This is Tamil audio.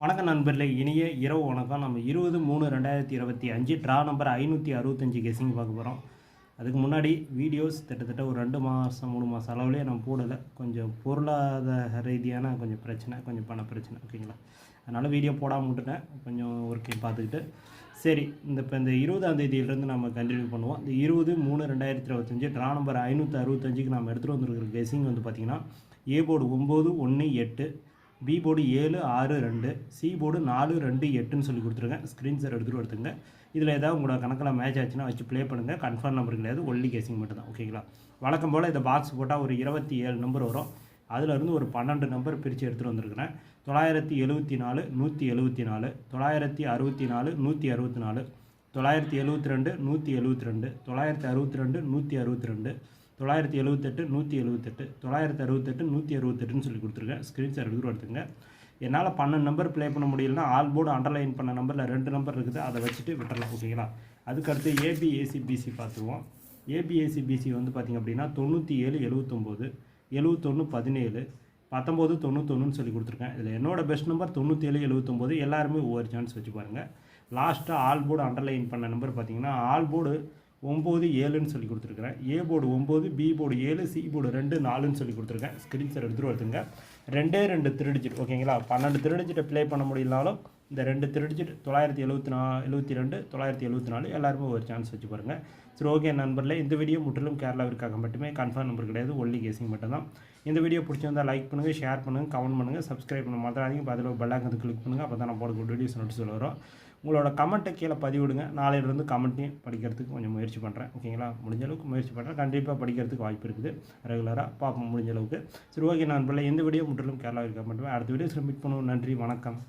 வணக்கம் நண்பர்களே. இனிய இரவு வணக்கம். நம்ம இருபது மூணு ரெண்டாயிரத்தி இருபத்தி அஞ்சு ட்ரா நம்பர் ஐநூற்றி அறுபத்தஞ்சு கெஸிங் பார்க்க போகிறோம் அதுக்கு முன்னாடி வீடியோஸ் கிட்டத்தட்ட ஒரு ரெண்டு மாதம் மூணு மாதம் அளவுலேயே நான் போடலை. கொஞ்சம் பொருளாதார ரீதியான கொஞ்சம் பிரச்சனை கொஞ்சம் பண பிரச்சனை ஓகேங்களா அதனால் வீடியோ போடாமல் விட்டுட்டேன். கொஞ்சம் ஒர்க்கையும் பார்த்துக்கிட்டு. சரி இந்த இப்போ இந்த இருபதாம் தேதியிலேருந்து நம்ம கண்டினியூ பண்ணுவோம். இந்த இருபது மூணு ரெண்டாயிரத்தி இருபத்தஞ்சு ட்ரா நம்பர் ஐநூற்றி அறுபத்தஞ்சுக்கு நம்ம எடுத்துகிட்டு வந்திருக்கிற கெஸிங் வந்து பார்த்திங்கன்னா ஏ போர்டு ஒம்பது ஒன்று எட்டு பி போர்டு ஏழு ஆறு ரெண்டு சி போர்டு நாலு ரெண்டு எட்டுன்னு சொல்லி கொடுத்துருங்க ஸ்க்ரீன்ஷாட் எடுத்துகிட்டு எடுத்துங்க இதில் ஏதாவது உங்களோட கணக்கில் மேட்ச் ஆச்சுன்னா வச்சு ப்ளே பண்ணுங்கள் கன்ஃபார்ம் நம்பர் கிடையாது. ஒன்லி கேசிங் மட்டும் தான். ஓகேங்களா வழக்கம் போல் இந்த பாக்ஸ் போட்டால் ஒரு இருபத்தி ஏழு நம்பர் வரும். அதிலிருந்து ஒரு பன்னெண்டு நம்பர் பிரித்து எடுத்துகிட்டு வந்திருக்கிறேன். தொள்ளாயிரத்தி எழுபத்தி நாலு நூற்றி எழுபத்தி நாலு தொள்ளாயிரத்தி அறுபத்தி நாலு நூற்றி அறுபத்தி நாலு தொள்ளாயிரத்தி எழுபத்தி ரெண்டு நூற்றி எழுபத்தி ரெண்டு தொள்ளாயிரத்தி அறுபத்தி ரெண்டு நூற்றி அறுபத்தி ரெண்டு தொள்ளாயிரத்தி எழுபத்தெட்டு நூற்றி எழுபத்தெட்டு தொள்ளாயிரத்தி அறுபத்தெட்டு நூற்றி அறுபத்தெட்டுன்னு சொல்லி கொடுத்துருக்கேன். ஸ்க்ரீன்ஷாட் எடுத்து எடுத்துங்க என்னால் பன்னெண்டு நம்பர் ப்ளே பண்ண முடியலன்னா ஆல் போர்டு அண்டர்லைன் பண்ண நம்பரில் ரெண்டு நம்பர் இருக்குது. அதை வச்சுட்டு விட்டுறலாம் ஓகேங்களா அதுக்கடுத்து ஏபிஏசி பிசி பார்த்துருவோம். ஏபிஏசி பிசி வந்து பார்த்திங்க அப்படின்னா தொண்ணூற்றி ஏழு எழுபத்தொம்போது எழுபத்தொன்று பதினேழு பத்தொம்போது தொண்ணூத்தொன்றுன்னு சொல்லி கொடுத்துருக்கேன். இதில் என்னோட பெஸ்ட் நம்பர் தொண்ணூற்றி ஏழு எழுபத்தொம்போது எல்லாருமே ஒவ்வொரு சான்ஸ் வச்சு பாருங்கள் லாஸ்ட்டாக ஆல் போர்டு அண்டர்லைன் பண்ண நம்பர் பார்த்தீங்கன்னா ஆல் போர்டு ஒம்பது ஏழுன்னு சொல்லி கொடுத்துருக்குறேன். ஏ போர்டு ஒம்பது பி போர்டு ஏழு சி போர்டு ரெண்டு நாலுன்னு சொல்லி கொடுத்துருக்கேன். ஸ்க்ரீன்ஷாட் எடுத்துகிட்டு வருதுங்க ரெண்டே ரெண்டு திருடிஜிட் ஓகேங்களா பன்னெண்டு திருடிஜிட்டை ப்ளே பண்ண முடியலனாலும் இந்த ரெண்டு திருடிஜிட் தொள்ளாயிரத்தி எழுபத்தி நா எழுபத்தி ரெண்டு தொள்ளாயிரத்தி எழுபத்தி நாலு எல்லாருமே ஒரு சான்ஸ் வச்சு பாருங்கள் சரி ஓகே நண்பர்களே இந்த வீடியோ முற்றிலும் கேரளாவிற்காக மட்டுமே கன்ஃபார்ம் நம்பர் கிடையாது ஒன்லி கேசிங் மட்டும்தான். இந்த வீடியோ பிடிச்சிருந்தால் லைக் பண்ணுங்கள் ஷேர் பண்ணுங்கள் கமெண்ட் பண்ணுங்கள் சப்ஸ்கிரைப் பண்ண மறந்துடாதீங்க. பதில் பெல்லாக்கத்து கிளிக் பண்ணுங்கள் அப்போ தான் நான் போடக்கூடிய வீடியோஸ் நோட்டீஸ் வரும். உங்களோட கமெண்ட்டை கீழே பதிவிடுங்க. நாளையிலிருந்து கமெண்ட்டையும் படிக்கிறதுக்கு கொஞ்சம் முயற்சி பண்ணுறேன் ஓகேங்களா முடிஞ்ச அளவுக்கு முயற்சி பண்ணுறேன் கண்டிப்பாக படிக்கிறதுக்கு வாய்ப்பு இருக்குது. ரெகுலராக பார்ப்போம் முடிஞ்ச அளவுக்கு. சரி ஓகே நான் பிள்ளை எந்த வீடியோ முற்றிலும் கேரளாவிற்காக மட்டுமே. அடுத்த வீடியோ மீட் பண்ணுவோம். நன்றி வணக்கம்.